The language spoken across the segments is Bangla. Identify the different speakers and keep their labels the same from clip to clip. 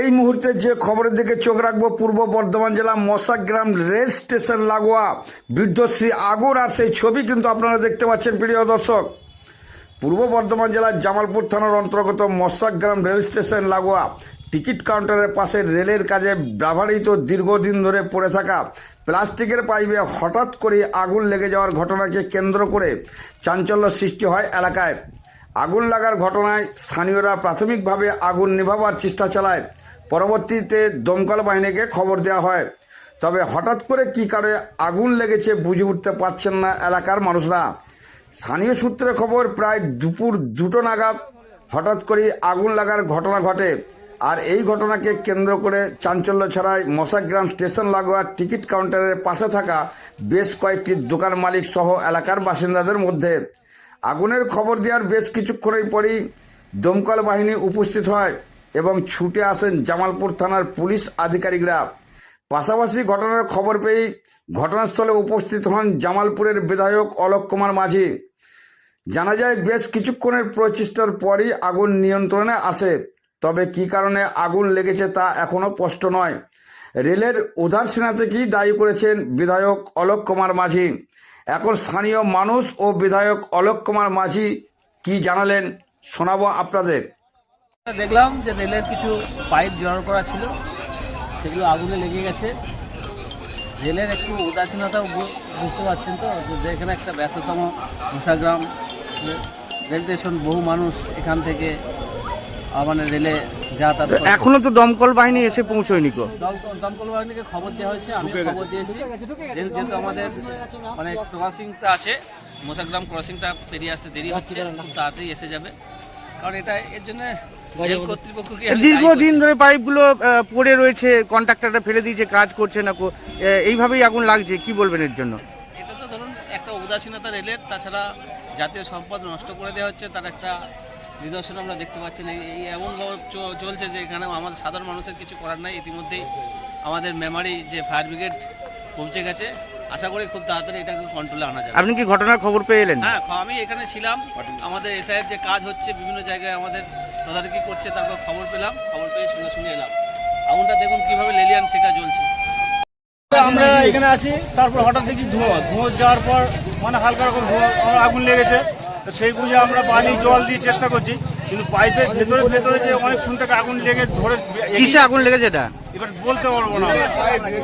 Speaker 1: এই মুহূর্তে যে খবরের দিকে চোখ রাখব, পূর্ব বর্ধমান জেলা মশাগ্রাম রেল স্টেশন লাগোয়া। বিধ্বস্ত্রী আগর আর সেই ছবি কিন্তু আপনারা দেখতে পাচ্ছেন, প্রিয় দর্শক। পূর্ব বর্ধমান জেলার জামালপুর থানার অন্তর্গত মশাগ্রাম রেল স্টেশন লাগোয়া। টিকিট কাউন্টারের পাশে রেলের কাজে ব্যবহৃত দীর্ঘদিন ধরে পড়ে থাকা প্লাস্টিকের পাইপে হঠাৎ করে আগুন লেগে যাওয়ার ঘটনাকে কেন্দ্র করে চাঞ্চল্য সৃষ্টি হয় এলাকায়। আগুন লাগার ঘটনায় স্থানীয়রা প্রাথমিকভাবে আগুন নেভাবার চেষ্টা চালায়। পরবর্তীতে দমকল বাহিনীকে খবর দেওয়া হয়। তবে হঠাৎ করে কী কারণে আগুন লেগেছে বুঝে উঠতে পারছেন না এলাকার মানুষরা। স্থানীয় সূত্রে খবর, প্রায় দুপুর দুটো নাগাদ হঠাৎ করে আগুন লাগার ঘটনা ঘটে। আর এই ঘটনাকে কেন্দ্র করে চাঞ্চল্য ছড়ায় মশাগ্রাম স্টেশন লাগোয়া টিকিট কাউন্টারের পাশে থাকা বেশ কয়েকটি দোকান মালিক সহ এলাকার বাসিন্দাদের মধ্যে। আগুনের খবর দেওয়ার বেশ কিছুক্ষণের পরেই দমকল বাহিনী উপস্থিত হয়। এবং ছুটে আসেন জামালপুর থানার পুলিশ আধিকারিকরা। পাশাপাশি ঘটনার খবর পেয়েই ঘটনাস্থলে উপস্থিত হন জামালপুরের বিধায়ক অলোক কুমার মাঝি। জানা যায়, বেশ কিছুক্ষণের প্রচেষ্টার পরই আগুন নিয়ন্ত্রণে আসে। তবে কী কারণে আগুন লেগেছে তা এখনও স্পষ্ট নয়। রেলের উদারসেনা থেকেই দায়ী করেছেন বিধায়ক অলোক কুমার মাঝি। এখন স্থানীয় মানুষ ও বিধায়ক অলোক কুমার মাঝি কি জানালেন শোনাবো আপনাদের।
Speaker 2: দেখলাম যে রেলের কিছু পাইপ জড়ো করা ছিল সেগুলো আগুনে লেগে গেছে। রেলের একটু উদাসীনতাও বুঝতে পারছেন তো যে এখানে একটা ব্যস্ততম মশাগ্রাম রেল স্টেশন বহু মানুষ এখান থেকে মানে রেলে যাতায়াত।
Speaker 3: এখনও তো দমকল বাহিনী এসে পৌঁছয়নি কো?
Speaker 2: দমকল দমকল বাহিনীকে খবর দেওয়া হয়েছে আমি খবর দিয়েছি। যেহেতু যেহেতু আমাদের মানে ক্রসিংটা আছে মশাগ্রাম ক্রসিংটা পেরিয়ে আসতে দেরি হচ্ছে তাড়াতাড়ি এসে যাবে। কারণ এটা এর জন্য
Speaker 3: দীর্ঘদিন ধরে পাইপগুলো পড়ে রয়েছে কন্ট্রাক্টরটা ফেলে দিয়েছে কাজ করছে না কো এইভাবেই আগুন লাগছে কি বলবেন এর জন্য?
Speaker 2: এটা তো ধরুন একটা উদাসীনতা রেলের তাছাড়া জাতীয় সম্পদ নষ্ট করে দেওয়া হচ্ছে তার একটা নিদর্শন আমরা দেখতে পাচ্ছি না। এই এমনভাবে চ- চলছে যে এখানে আমাদের সাধারণ মানুষের কিছু করার নাই। ইতিমধ্যেই আমাদের মেমারি যে ফায়ার ব্রিগেড পৌঁছে গেছে আশা করি খুব তাড়াতাড়ি এটাকে কন্ট্রোলে আনা যাবে।
Speaker 3: আপনি কি ঘটনার খবর পেয়ে এলেন?
Speaker 2: হ্যাঁ আমি এখানে ছিলাম। আমাদের এসআইয়ের যে কাজ হচ্ছে বিভিন্ন জায়গায় আমাদের তদারকি করছে তারপর খবর পেলাম। খবর পেয়ে শুনে শুনে এলাম। আগুনটা দেখুন কীভাবে লেলিয়ান শেখা জ্বলছে।
Speaker 4: আমরা এখানে আছি তারপর হঠাৎ দেখি ধোঁয়া। ধোঁয়া যাওয়ার পর মানে হালকা রকম ধোঁয়া আমার আগুন লেগেছে। তো সেই বুঝে আমরা বালি জল দিয়ে চেষ্টা করছি। কিন্তু পাইপের ভেতরে ভেতরে যে অনেক খুন থেকে আগুন লেগে ধরে
Speaker 3: কিসে আগুন লেগেছে এটা?
Speaker 4: এবার বলতে পারব না।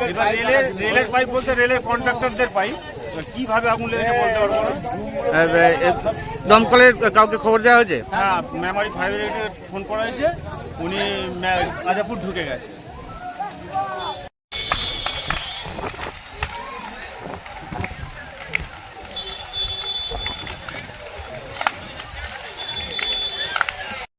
Speaker 4: এবার রেলের রেলের পাইপ বলতে রেলের কন্ট্রাক্টরদের পাইপ। এবার কীভাবে আগুন লেগেছে বলতে পারব না।
Speaker 3: আহ, দমকলের কাউকে খবর দেওয়া হয়েছে?
Speaker 4: হ্যাঁ মেমারি ফায়ার ব্রিগেডে ফোন করা হয়েছে। উনি ঢুকে গেছে।